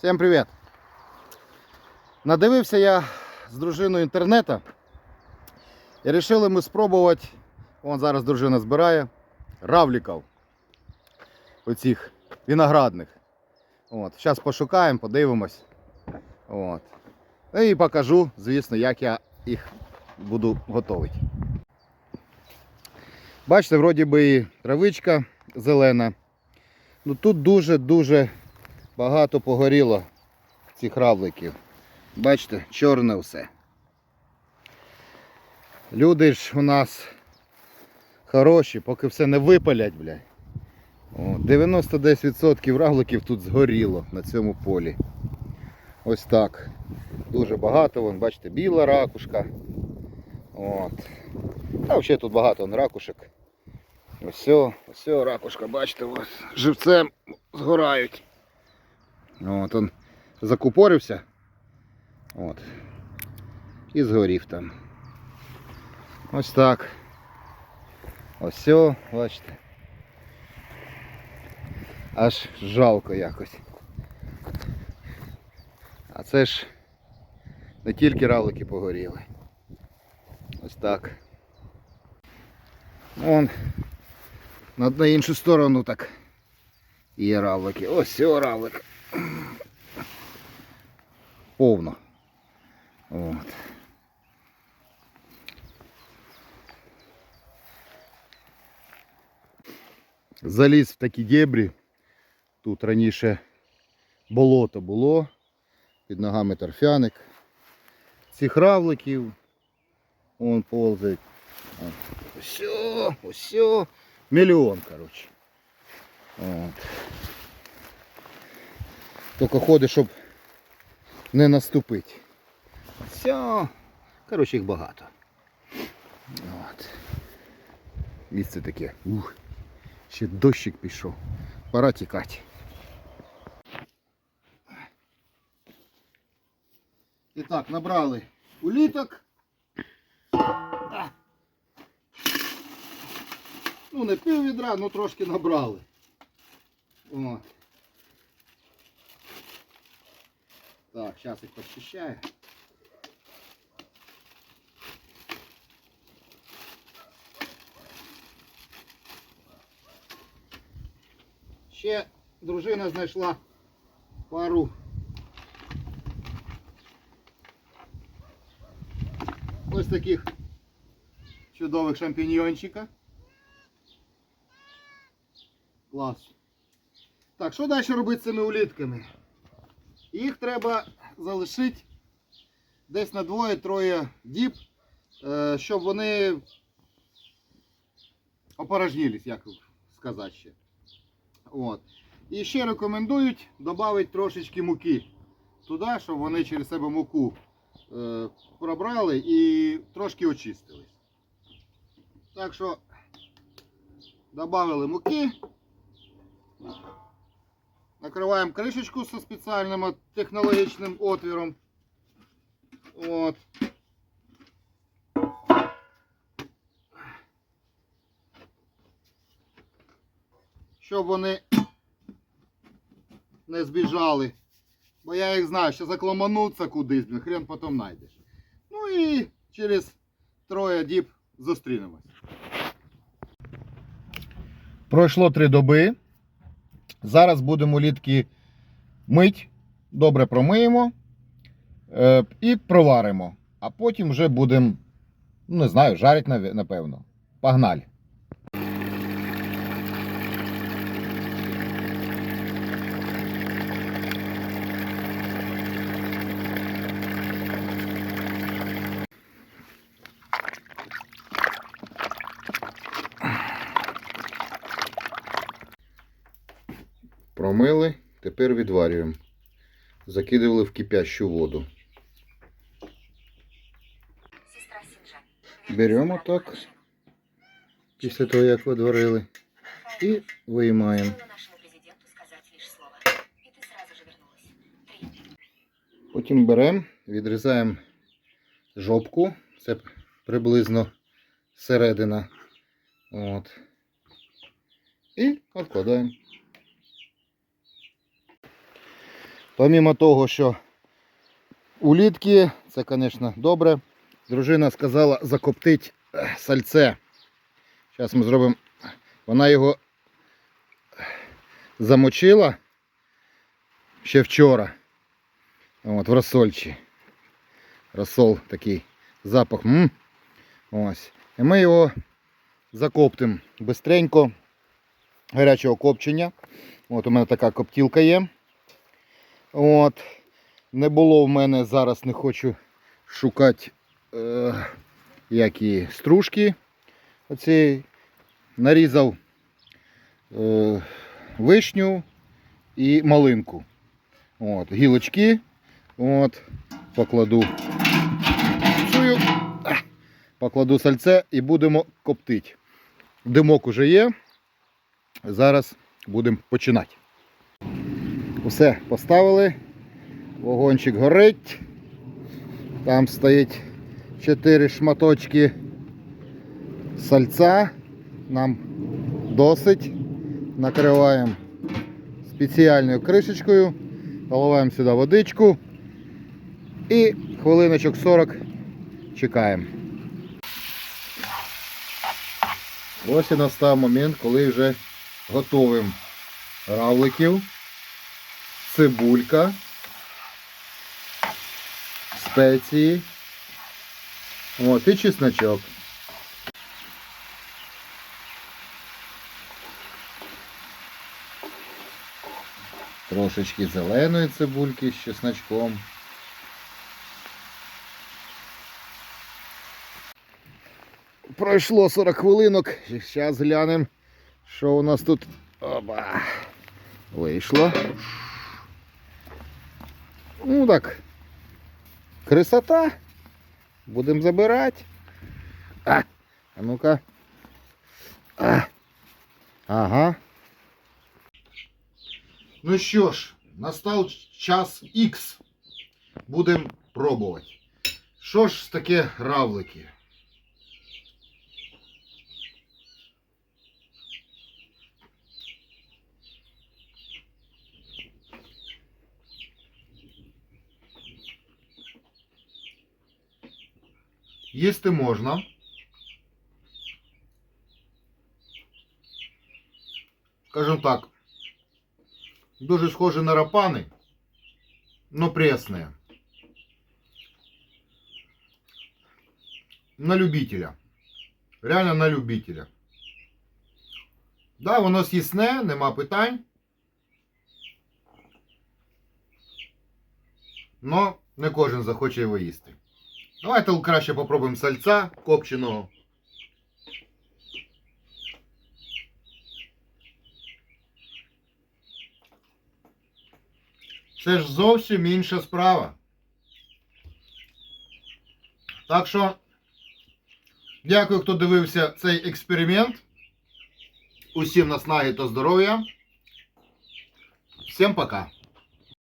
Всім привіт! Надивився я з дружиною інтернету і вирішили ми спробувати, вон зараз дружина збирає, равліків оцих виноградних. От. Зараз пошукаємо, подивимось. От. Ну і покажу, звісно, як я їх буду готувати. Бачите, вроді би і травичка зелена. Ну тут дуже-дуже багато погоріло цих равликів. Бачите, чорне все. Люди ж у нас хороші, поки все не випалять, блядь. О, 90% равликів тут згоріло на цьому полі. Ось так. Дуже багато, вон, бачите, біла ракушка. От. Та взагалі тут багато вон, ракушек. Ось, ось ракушка, бачите, ось, живцем згорають. От он закупорився. От. І згорів там. Ось так. Ось все, бачите. Аж жалко якось. А це ж не тільки равлики погоріли. Ось так. Вон на, іншу сторону так є равлики. Ось все равлик. Повно. От. Заліз в такі дебрі. Тут раніше болото було. Під ногами торфяник. Цих равликів. Вон ползають. Все, все. Мільйон, коротше. От. Тільки ходить, щоб не наступити. Все. Коротше, їх багато. От. Місце таке. Ух. Ще дощик пішов. Пора тікати. І так, набрали уліток. Ну, не пів відра, ну трошки набрали. О. Так, зараз їх почищаю. Ще дружина знайшла пару ось таких чудових шампіньйончика. Клас. Так, що далі робити з цими улітками? Їх треба залишити десь на двоє-троє діб, е, щоб вони опорожнілись, як сказати ще. От. І ще рекомендують додати трошечки муки туди, щоб вони через себе муку е, пробрали і трошки очистились. Так що додали муки. Накриваємо кришечку зі спеціальним технологічним отвіром. От. Щоб вони не збіжали. Бо я їх знаю, що закламануться кудись, блін, хрен потім знайдеш. Ну і через троє діб зустрінемось. Пройшло три доби. Зараз будемо літки мить, добре промиємо е, і проваримо. А потім вже будемо, ну не знаю, жарити, напевно. Погнали. Промили, тепер відварюємо. Закидували в кипящу воду. Беремо так, після того, як відварили, і виймаємо. Потім беремо, відрізаємо жопку. Це приблизно середина. От. І відкладаємо. Помімо того, що улітки, це, звісно, добре. Дружина сказала закоптити е, сальце. Зараз ми зробимо. Вона його замочила ще вчора. От, в розсольчі. Розсол такий запах. М. Ось. І ми його закоптимо бистренько гарячого копчення. От у мене така коптілка є. От. Не було в мене зараз, не хочу шукати е, які стружки. Оці нарізав е, вишню і малинку. От, гілочки. От, покладу цю, покладу сальце і будемо коптити. Димок уже є. Зараз будемо починати. Усе поставили. Вогончик горить. Там стоїть 4 шматочки сальця. Нам досить. Накриваємо спеціальною кришечкою. Наливаємо сюди водичку. І хвилиночок 40 чекаємо. Ось і настав момент, коли вже готуємо равликів, цибулька, спеції. От, і чесночок. Трошечки зеленої цибульки з чесночком. Пройшло 40 хвилинок. Зараз глянемо, що у нас тут Оба. вийшло. Ну так. Красота. Будемо забирати. А, а ну-ка. А. Ага. Ну що ж, настав час X. Будемо пробувати. Що ж таке равлики? Їсти можна. Скажем так, дуже схожі на рапани, но пресные. На любителя. Реально на любителя. Да, воно з'їсне, нема питань. Но не кожен захоче його їсти. Давайте краще попробуємо сальця копченого. Це ж зовсім інша справа. Так що, дякую, хто дивився цей експеримент. Усім наснаги та здоров'я. Всім пока.